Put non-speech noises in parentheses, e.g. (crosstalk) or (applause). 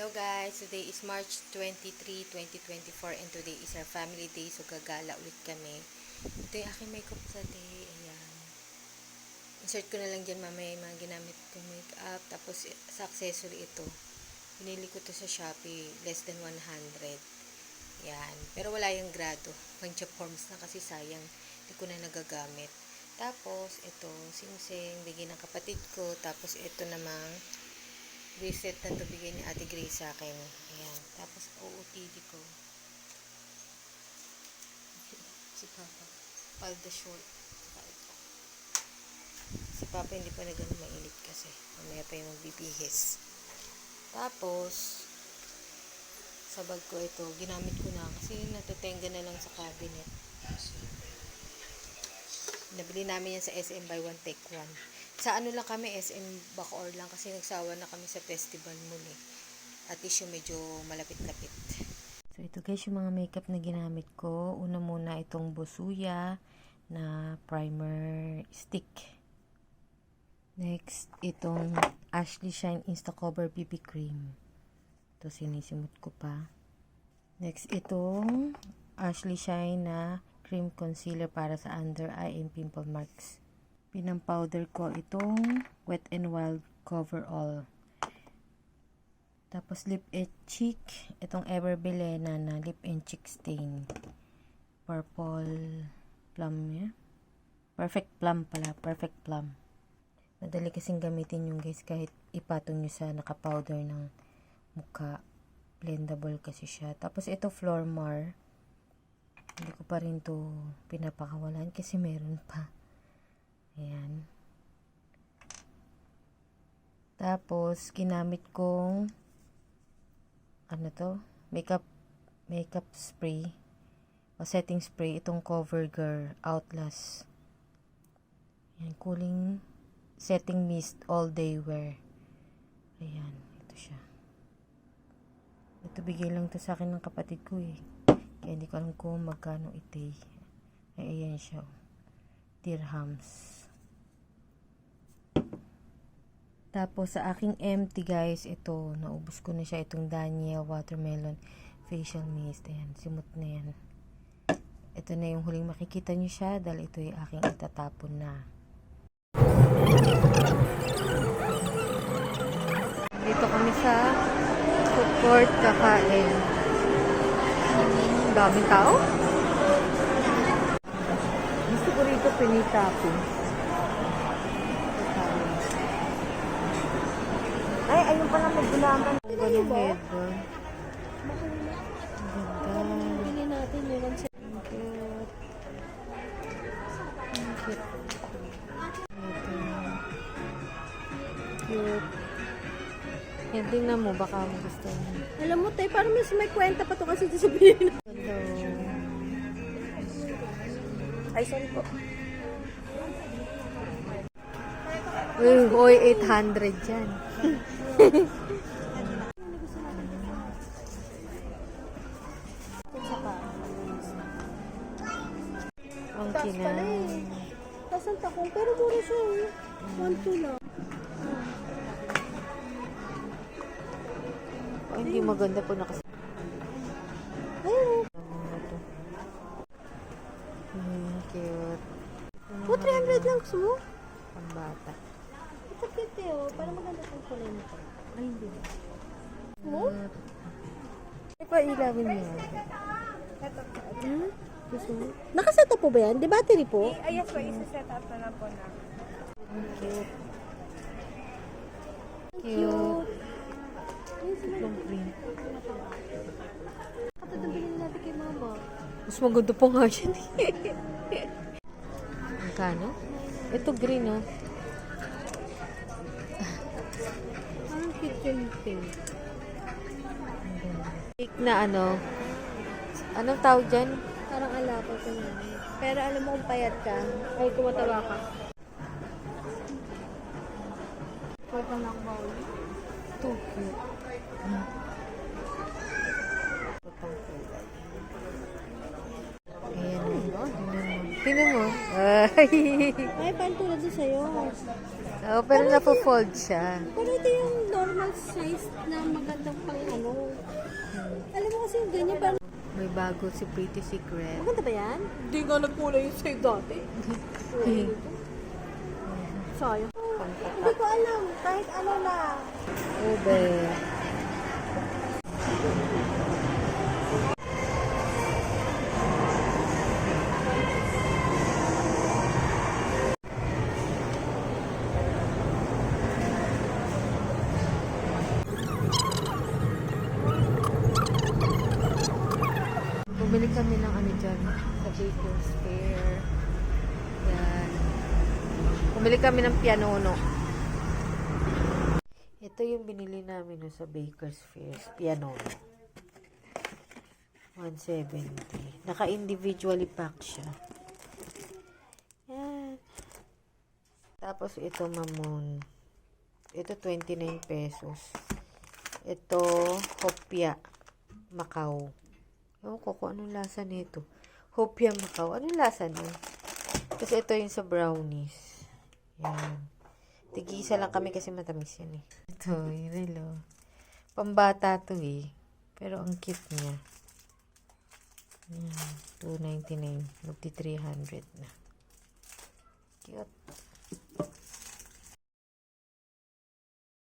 Hello guys, today is March 23, 2024 and today is our family day so gagala ulit kami. Ito yung aking makeup sa day, ayan. Insert ko na lang dyan mamaya yung mga ginamit kong makeup. Tapos sa accessory ito, binili ko to sa Shopee, less than 100. Yan. Pero wala yung grado. Pang forms na kasi sayang, hindi ko na nagagamit. Tapos, ito, sing-sing, bigay ng kapatid ko. Tapos, ito namang bracelet na to bigay ni Ate Grace sa akin. Ayan. Tapos, OOTD ko. si Papa. Palda short. Saka ito. Si Papa hindi pa na ganun mainit kasi. Mamaya pa yung magbibihis. Tapos, sa bag ko ito, ginamit ko na kasi natutenga na lang sa cabinet. Nabili namin yan sa SM by one take one. Sa ano lang kami, SM Bacoor lang kasi nagsawa na kami sa festival muli. At least yung medyo malapit-lapit. So ito guys yung mga makeup na ginamit ko. Una muna itong Bosuya na primer stick. Next, itong Ashley Shine Insta Cover BB Cream. Ito sinisimot ko pa. Next, itong Ashley Shine na cream concealer para sa under eye and pimple marks. Pinampowder ko itong Wet n Wild Cover All. Tapos lip and cheek, itong Ever Belena na lip and cheek stain. Purple plum niya. Perfect plum pala, perfect plum. Madali kasing gamitin yung guys kahit ipatong nyo sa nakapowder ng mukha. Blendable kasi siya. Tapos ito Flormar. Hindi ko pa rin to pinapakawalan kasi meron pa. Ayan. Tapos, ginamit kong ano to? Makeup makeup spray o setting spray. Itong CoverGirl Outlast. Ayan, cooling setting mist all day wear. Ayan, ito siya. Ito bigay lang to sa akin ng kapatid ko eh. Kaya hindi ko alam kung magkano eh. Ay, ayan siya. oh. Dirhams. Tapos, sa aking empty guys, ito, naubos ko na siya itong Daniel Watermelon Facial Mist. Ayan, simot na yan. Ito na yung huling makikita nyo siya dahil ito yung aking itatapon na. Dito kami sa food court kakain. Daming tao. Gusto ko rito pinitapin. Ay, ayun pala may gulaman. Ang ganong headband. Ang ganda. Bili natin yun. Ang Ang cute. Ang cute. Cute. Yan, tingnan mo. Baka mo gusto mo. Alam mo, tay, parang may, may kwenta pa to kasi sasabihin. Hello. Ay, sorry po. Uy, hoy, 800 dyan. Isa pa. Ang kina. pala eh. Takong, pero mura siya eh. One, two lang. Hindi maganda po nakas... Hmm, cute. Oh, 300 lang gusto mo? Ang cute eh, oh. Parang maganda itong kulay nito. Ay, hindi. Mo? Ay, pa ilawin mo. Hmm? Gusto mo? Nakaset up po ba yan? Di battery po? Ay, yes po, isa-set up na lang po na. Cute. Cute. Cute. Long print. Katatabilin natin kay mama. Mas maganda pa nga siya. (laughs) Ang kano? Ito green, oh. Parang cute yung pink. Cake na ano. Anong tawag dyan? Parang alapa ko na. Pero alam mo kung payat ka, ay kumatawa ka. Pwede lang ba Ito, cute. Hmm. Oh. Tingnan mo. Ay. Ay, paano tulad doon sa'yo? Oh, pero napo-fold siya. Pero ito yung normal size na magandang pang ano. Alam mo kasi yung ganyan, parang May bago si Pretty Secret. maganda ba yan? Hindi nga nagkulay yung sa'yo dati. Sayang. Hindi ko alam. Kahit ano na. Ube. Bumili kami ng ano dyan, sa Baker's Fair. Yan. Bumili kami ng pianono. Ito yung binili namin no, sa Baker's Fair. Pianono. 170. Naka-individually pack siya. Yan. Tapos ito mamon. Ito 29 pesos. Ito hopya. Macau. Ewan ko kung anong lasa nito. Hopya Macau. Anong lasa nun? Tapos ito yung sa brownies. Yan. Tigisa lang kami kasi matamis yan eh. Ito, yun relo. Pambata to eh. Pero ang cute niya. Yan. 299. Magti 300 na. Cute.